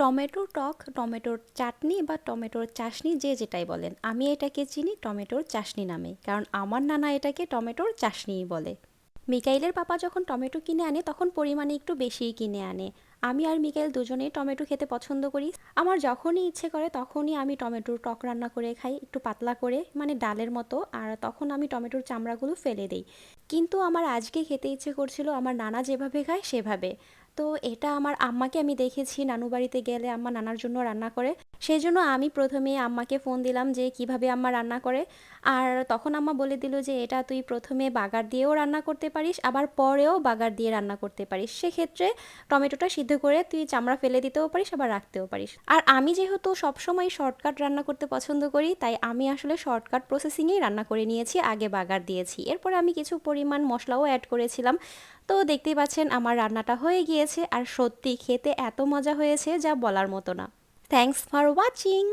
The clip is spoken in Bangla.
টমেটো টক, টমেটোর চাটনি বা টমেটোর চাশনি, যে যেটাই বলেন। আমি এটাকে চিনি টমেটোর চাশনি নামে, কারণ আমার নানা এটাকে টমেটোর চাশনিই বলে। মিকাইলের পাপা যখন টমেটো কিনে আনে, তখন পরিমাণে একটু বেশিই কিনে আনে। আমি আর মিকাইল দুজনেই টমেটো খেতে পছন্দ করি। আমার যখনই ইচ্ছে করে, তখনই আমি টমেটোর টক রান্না করে খাই, একটু পাতলা করে মানে ডালের মতো, আর তখন আমি টমেটোর চামড়াগুলো ফেলে দিই। কিন্তু আমার আজকে খেতে ইচ্ছে করছিল, আমার নানা যেভাবে খায়, সেভাবে। তো এটা আমার আম্মাকে আমি দেখেছি নানু বাড়িতে গেলে আম্মা নানার জন্য রান্না করে। সেই জন্য আমি প্রথমে আম্মাকে ফোন দিলাম যে কীভাবে আম্মা রান্না করে। আর তখন আম্মা বলে দিল যে এটা তুই প্রথমে বাগার দিয়েও রান্না করতে পারিস, আবার পরেও বাগার দিয়ে রান্না করতে পারিস। সেক্ষেত্রে টমেটোটা সিদ্ধ করে তুই চামড়া ফেলে দিতেও পারিস, আবার রাখতেও পারিস। আর আমি যেহেতু সবসময় শর্টকাট রান্না করতে পছন্দ করি, তাই আমি আসলে শর্টকাট প্রসেসিংয়েই রান্না করে নিয়েছি, আগে বাগার দিয়েছি। এরপরে আমি কিছু পরিমাণ মশলাও অ্যাড করেছিলাম। তো দেখতেই পাচ্ছেন আমার রান্নাটা হয়ে গিয়েছে। আর সত্যি খেতে এত মজা হয়েছে যা বলার মতো না। Thanks for watching